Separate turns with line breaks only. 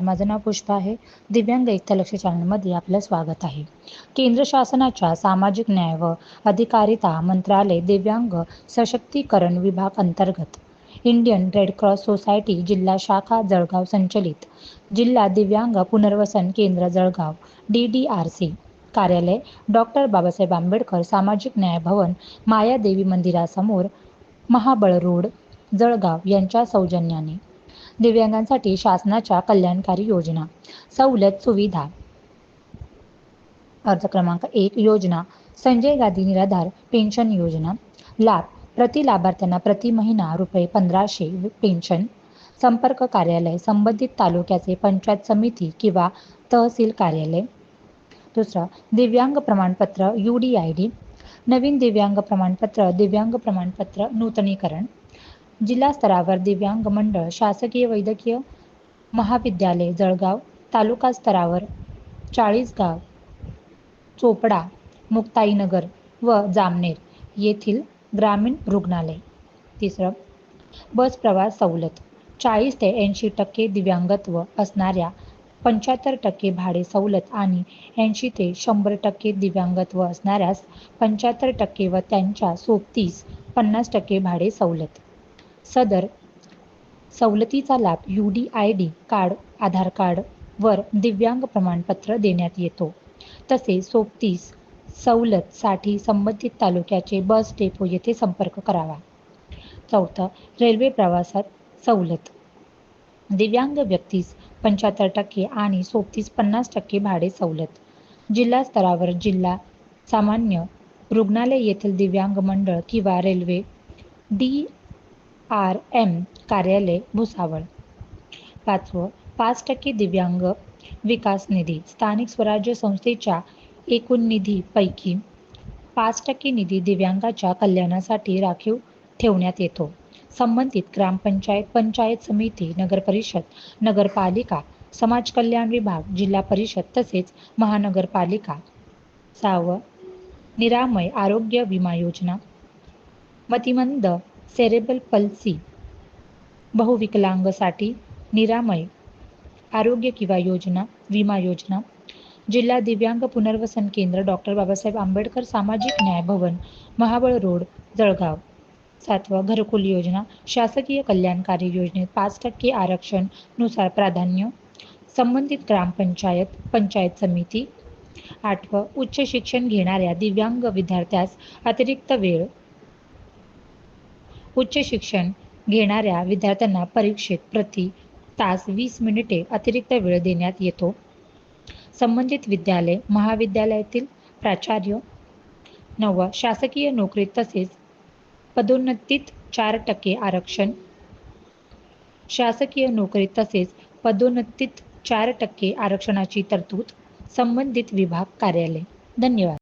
माझं नाव पुष्पा आहे. दिव्यांग एकता लक्ष चॅनलमध्ये आपलं स्वागत आहे. केंद्र शासनाच्या सामाजिक न्याय व अधिकारिता मंत्रालय दिव्यांग सशक्तीकरण विभाग अंतर्गत इंडियन रेड क्रॉस सोसायटी जिल्हा शाखा जळगाव संचलित जिल्हा दिव्यांग पुनर्वसन केंद्र Jalgaon D D R C. कार्यालय डॉक्टर बाबासाहेब आंबेडकर सामाजिक न्याय भवन मायादेवी मंदिरासमोर महाबळ रोड जळगाव यांच्या सौजन्याने दिव्यांगांसाठी शासनाच्या कल्याणकारी योजना सवलत सुविधा. अर्ज क्रमांक एक योजना संजय गांधी निराधार पेन्शन योजना. लाभ प्रति लाभार्थ्यांना प्रति महिना रुपये पंधराशे पेन्शन. संपर्क कार्यालय संबंधित तालुक्याचे पंचायत समिती किंवा तहसील कार्यालय. दुसरं दिव्यांग प्रमाणपत्र यू डी आय डी. नवीन दिव्यांग प्रमाणपत्र दिव्यांग प्रमाणपत्र नूतनीकरण. जिल्हा स्तरावर दिव्यांग मंडळ शासकीय वैद्यकीय महाविद्यालय जळगाव तालुका स्तरावर चाळीसगाव चोपडा मुक्ताईनगर व जामनेर येथील ग्रामीण रुग्णालय. तिसरं बस प्रवास सवलत. चाळीस ते ऐंशी टक्के दिव्यांगत्व असणाऱ्या पंच्याहत्तर टक्के भाडे सवलत आणि ऐंशी ते शंभर टक्के दिव्यांगत्व असणाऱ्यास पंच्याहत्तर टक्के व त्यांच्या सोबतीस पन्नास टक्के भाडे सवलत. सदर सवलतीचा लाभ U D I D card Aadhaar card वर दिव्यांग प्रमाणपत्र देण्यात येतो. तसेच सोबतीस सवलतसाठी संबंधित तालुक्याचे बस डेपो येथे संपर्क करावा. चौथं रेल्वे प्रवासात सवलत. दिव्यांग व्यक्तीस पंच्याहत्तर टक्के आणि सोबतीस पन्नास टक्के भाडे सवलत. जिल्हा स्तरावर जिल्हा सामान्य रुग्णालय येथील दिव्यांग मंडळ किंवा रेल्वे डी आर एम कार्यालय भुसावळ. पाचवं पाच टक्के दिव्यांग विकास निधी स्थानिक स्वराज्य संस्थेच्या एकूण निधीपैकी पाच टक्के निधी दिव्यांगाच्या कल्याणासाठी राखीव ठेवण्यात येतो. संबंधित ग्रामपंचायत पंचायत समिती नगरपरिषद नगरपालिका समाज कल्याण विभाग जिल्हा परिषद तसेच महानगरपालिका. सहावं निरामय आरोग्य विमा योजना. मतिमंद सेरेबल पल्सी बहुविकलांगसाठी निरामय आरोग्य किंवा योजना विमा योजना जिल्हा दिव्यांग पुनर्वसन केंद्र डॉक्टर बाबासाहेब आंबेडकर सामाजिक न्याय भवन महाबळ रोड जळगाव. सातवं घरकुल योजना शासकीय कल्याणकारी योजनेत पाच टक्के आरक्षणनुसार प्राधान्य संबंधित ग्रामपंचायत पंचायत समिती. आठवं उच्च शिक्षण घेणाऱ्या दिव्यांग विद्यार्थ्यास अतिरिक्त वेळ उच्च शिक्षण घेणाऱ्या विद्यार्थ्यांना परीक्षेत प्रति तास वीस मिनिटे अतिरिक्त वेळ देण्यात येतो. संबंधित विद्यालय महाविद्यालयातील प्राचार्य नववा शासकीय नोकरीत तसेच पदोन्नतीत चार टक्के आरक्षण शासकीय नोकरीत तसेच पदोन्नतीत चार टक्के आरक्षणाची तरतूद संबंधित विभाग कार्यालय. धन्यवाद.